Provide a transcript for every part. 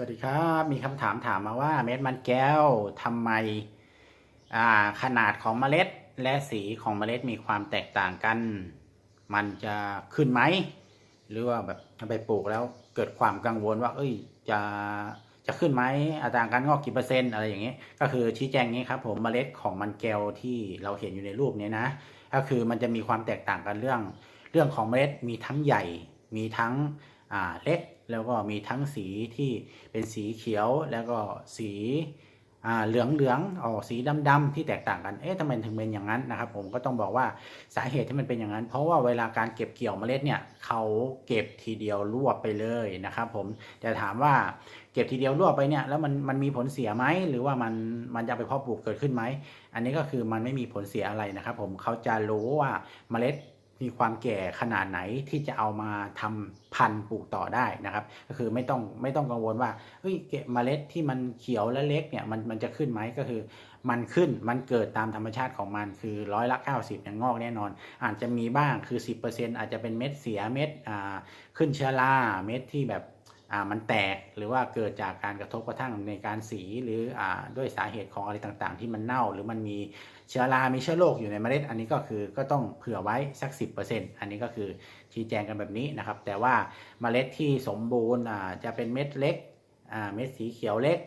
วัสดีครับ มีคำถามถามมาว่าเม็ดมันแก้วทำไมอ่าขนาดของเมล็ดและสีของเมล็ดมีความแตกต่างกัน มันจะขึ้นไหม หรือว่าแบบไปปลูกแล้วเกิดความกังวลว่า เอ้ยจะจะขึ้นไหมอัตราการงอกกี่เปอร์เซ็นต์อะไรอย่างเงี้ยก็คือชี้แจงงี้ครับผมเมล็ดของมันแก้วที่เราเห็นอยู่ในรูปนี้นะ ก็คือมันจะมีความแตกต่างกันเรื่อง เรื่องของเมล็ดมีทั้งใหญ่มีทั้ง เล็กแล้วก็มีทั้งสีที่เป็นสีเขียวแล้วก็สีเหลืองเหลืองออกสีดำดำๆที่แตกต่างกัน เอ๊ะทำไมถึงเป็นอย่างนั้นนะครับ ผมก็ต้องบอกว่าสาเหตุที่มันเป็นอย่างนั้น เพราะว่าเวลาการเก็บเกี่ยวเมล็ดเนี่ยเขาเก็บทีเดียวรวบไปเลยนะครับ ผมแต่ถามว่าเก็บทีเดียวรวบไปเนี่ยแล้วมันมันมีผลเสียไหมหรือว่ามันมันจะไปเพาะปลูกเกิดขึ้นไหมอันนี้ก็คือมันไม่มีผลเสียอะไรนะครับ ผมเขาจะรู้ว่าเมล็ด มีความแก่ขนาดไหนที่จะเอามาทำพันธุ์ปลูกต่อได้นะครับ ก็คือไม่ต้องไม่ต้องกังวลว่าเฮ้ยเก็บเมล็ดที่มันเขียวและเล็กเนี่ยมันมันจะขึ้นไหมก็คือ มันขึ้นมันเกิดตามธรรมชาติของมันคือร้อยละ 90อย่างงอกแน่นอน อาจจะมีบ้างคือ 10%อาจจะเป็นเม็ดเสียเม็ดอ่าขึ้นเชื้อราเม็ดที่แบบ มันแตกหรือว่าเกิดจากการกระทบกระทั่งในการสีหรืออด้วยสาเหตุของอะไรต่างๆ ที่มันเน่า หรือมันมีเชื้อรา มีเชื้อโรคอยู่ในเมล็ด อันนี้ก็คือก็ต้องเผื่อไว้สัก 10%อันนี้ก็คือชี้แจงกันแบบนี้นะครับ แต่ว่าเมล็ดที่สมบูรณ์จะเป็นเม็ดเล็กเม็ดสีเขียวเล็ก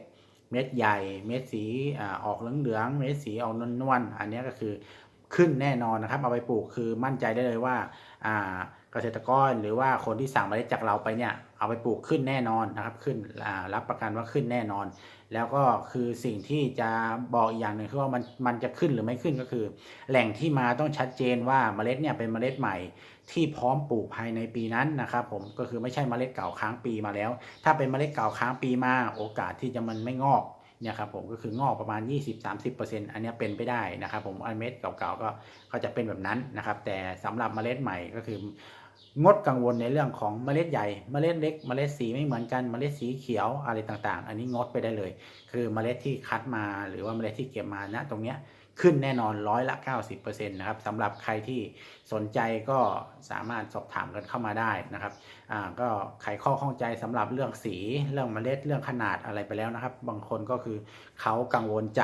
เม็ดใหญ่ เม็ดสีอ่าออกเหลืองๆเม็ดสีออกนวลๆอันนี้ก็คือ ขึ้นแน่นอนนะครับ เอาไปปลูกคือมั่นใจได้เลยว่าอ่าเกษตรกรหรือว่าคนที่สั่งเมล็ดจากเราไปเนี่ยเอาไปปลูกขึ้นแน่นอนนะครับ ขึ้นรับประกันว่าขึ้นแน่นอน แล้วก็คือสิ่งที่จะบอกอีกอย่างหนึ่งคือว่ามันมันจะขึ้นหรือไม่ขึ้นก็คือ แหล่งที่มาต้องชัดเจนว่าเมล็ดเนี่ยเป็นเมล็ดใหม่ที่พร้อมปลูกภายในปีนั้นนะครับผมก็คือไม่ใช่เมล็ดเก่าค้างปีมาแล้ว ถ้าเป็นเมล็ดเก่าค้างปีมาโอกาสที่จะมันไม่งอก เนี่ยครับผมก็คืองอกประมาณ 20-30%อันเนี้เป็นไปได้นะครับผมอันเม็ดเก่าๆก็ก็จะเป็นแบบนั้นนะครับ แต่สำหรับเมล็ดใหม่ก็คืองดกังวลในเรื่องของเมล็ดใหญ่ เมล็ดเล็ก เมล็ดสีไม่เหมือนกันเมล็ดสีเขียวอะไรต่างๆ อันนี้งดไปได้เลย คือเมล็ดที่คัดมาหรือว่าเมล็ดที่เก็บมาณตรงเนี้ยขึ้นแน่นอนร้อยละ 90%นะครับสำหรับใครที่สนใจก็สามารถสอบถามกันเข้ามาได้นะครับอ่าก็ไขข้อข้องใจสำหรับเรื่องสีเรื่องเมล็ดเรื่องขนาดอะไรไปแล้วนะครับ บางคนก็คือเขากังวลใจ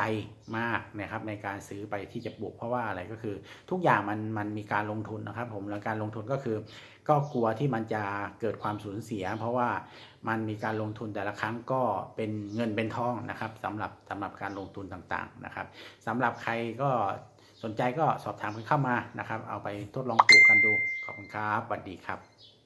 มากนะครับในการซื้อไปที่จะปลูกเพราะว่าอะไรก็คือ ทุกอย่างมันมันมีการลงทุนนะครับ ผมแล้วการลงทุนก็คือ ก็กลัวที่มันจะเกิดความสูญเสีย เพราะว่ามันมีการลงทุนแต่ละครั้งก็เป็นเงินเป็นทองนะครับสำหรับสำหรับการลงทุนต่างๆนะครับสำหรับใครก็สนใจก็สอบถามกันเข้ามานะครับ เอาไปทดลองปลูกกันดูขอบคุณครับสวัสดีครับ